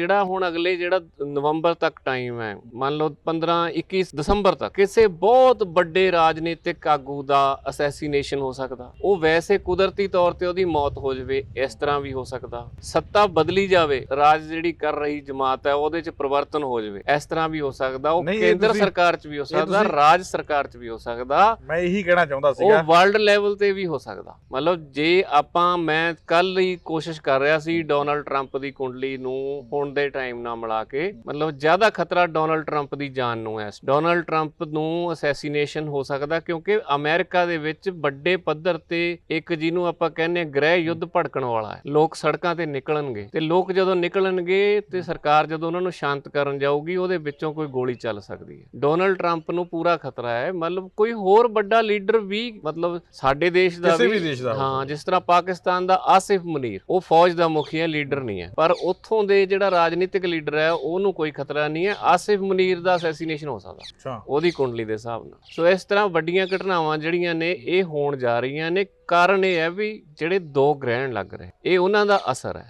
ਜਿਹੜਾ ਹੁਣ ਅਗਲੇ ਜਿਹੜਾ ਨਵੰਬਰ ਤੱਕ ਟਾਈਮ ਹੈ ਮੰਨ ਲਓ 15 21 ਦਸੰਬਰ ਤੱਕ ਕਿਸੇ ਬਹੁਤ ਵੱਡੇ ਰਾਜਨੀਤਿਕ ਆਗੂ ਦਾ ਅਸੈਸੀਨੇਸ਼ਨ ਹੋ ਸਕਦਾ। ਉਹ ਵੈਸੇ ਕੁਦਰਤੀ ਤੌਰ ਤੇ ਉਹਦੀ ਮੌਤ ਹੋ ਜਾਵੇ ਇਸ ਤਰ੍ਹਾਂ ਵੀ ਹੋ ਸਕਦਾ। ਸੱਤਾ ਬਦਲੀ ਜਾਵੇ ਰਾਜ ਜਿਹੜੀ ਕਰ ਰਹੀ ਜਮਾਤ ਹੈ ਉਹਦੇ ਚ ਪਰਿਵਰਤਨ ਹੋ ਜਾਵੇ ਇਸ ਤਰ੍ਹਾਂ ਵੀ ਹੋ ਸਕਦਾ। ਉਹ ਕੇਂਦਰ ਸਰਕਾਰ ਚ ਵੀ ਹੋ ਸਕਦਾ ਰਾਜ ਸਰਕਾਰ ਚ ਵੀ ਹੋ ਸਕਦਾ। ਮੈਂ ਇਹੀ ਕਹਿਣਾ ਚਾਹੁੰਦਾ ਸੀਗਾ। ਉਹ ਵਰਲਡ ਲੈਵਲ ਤੇ ਵੀ ਹੋ ਸਕਦਾ। ਮਤਲਬ ਜੇ ਆਪਾਂ ਮੈਂ ਕੱਲ ਹੀ ਕੋਸ਼ਿਸ਼ ਕਰ ਰਿਹਾ ਸੀ ਡੋਨਲਡ ਟਰੰਪ ਦੀ ਕੁੰਡਲੀ ਨੂੰ ਹੁਣ ਦੇ ਟਾਈਮ ਨਾਲ ਮਿਲਾ ਕੇ ਮਤਲਬ ਜ਼ਿਆਦਾ ਖਤਰਾ ਡੋਨਲਡ ਟਰੰਪ ਦੀ ਜਾਨ ਨੂੰ ਹੈ। ਡੋਨਲਡ ਟਰੰਪ ਨੂੰ ਅਸੈਸੀਨੇਸ਼ਨ ਹੋ ਸਕਦਾ ਕਿਉਂਕਿ ਅਮਰੀਕਾ ਦੇ ਵਿੱਚ ਵੱਡੇ ਪੱਧਰ ਤੇ ਇੱਕ ਜਿਹਨੂੰ ਆਪਾਂ ਕਹਿੰਦੇ ਗ੍ਰਹਿ ਯੁੱਧ ਭੜਕਣ ਵਾਲਾ ਹੈ। ਲੋਕ ਸੜਕਾਂ ਤੇ ਨਿਕਲਣਗੇ ਤੇ ਲੋਕ ਜਦੋਂ ਨਿਕਲਣਗੇ ਤੇ ਸਰਕਾਰ ਜਦੋਂ ਉਹਨਾਂ ਨੂੰ ਸ਼ਾਂਤ ਕਰਨ ਜਾਊਗੀ ਉਹਦੇ ਵਿੱਚੋਂ ਕੋਈ ਗੋਲੀ ਚੱਲ ਸਕਦੀ ਹੈ। ਡੋਨਲਡ ਟਰੰਪ ਨੂੰ ਪੂਰਾ ਖਤਰਾ ਹੈ। ਮਤਲਬ ਕੋਈ ਹੋਰ ਵੱਡਾ ਲੀਡਰ ਵੀ ਮਤਲਬ ਸਾਡੇ ਦੇਸ਼ ਦਾ ਕਿਸੇ ਵੀ ਦੇਸ਼ ਦਾ ਹੋ ਹਾਂ ਜਿਸ ਤਰ੍ਹਾਂ ਪਾਕਿਸਤਾਨ ਦਾ ਆਸਿਫ ਮਨੀਰ ਉਹ ਫੌਜ ਦਾ ਮੁਖੀ ਹੈ ਲੀਡਰ ਨਹੀਂ ਹੈ। ਪਰ ਉੱਥੋਂ ਦੇ ਜਿਹੜਾ ਰਾਜਨੀਤਿਕ ਲੀਡਰ ਹੈ ਉਹਨੂੰ ਕੋਈ ਖਤਰਾ ਨਹੀਂ ਹੈ। ਆਸਿਫ ਮਨੀਰ ਦਾ ਅਸੈਸੀਨੇਸ਼ਨ ਹੋ ਸਕਦਾ। ਉਹਦੀ ਕੁੰਡਲੀ ਦੇ ਹਿਸਾਬ ਨਾਲ। ਸੋ ਇਸ ਤਰ੍ਹਾਂ ਵੱਡੀਆਂ ਘਟਨਾਵਾਂ ਜਿਹੜੀਆਂ ਨੇ ਇਹ ਹੋਣ ਜਾ ਰਹੀਆਂ ਨੇ। ਕਾਰਨ ਇਹ ਹੈ ਵੀ ਜਿਹੜੇ ਦੋ ਗ੍ਰਹਿਣ ਲੱਗ ਰਹੇ। ਇਹ ਉਹਨਾਂ ਦਾ ਅਸਰ ਹੈ।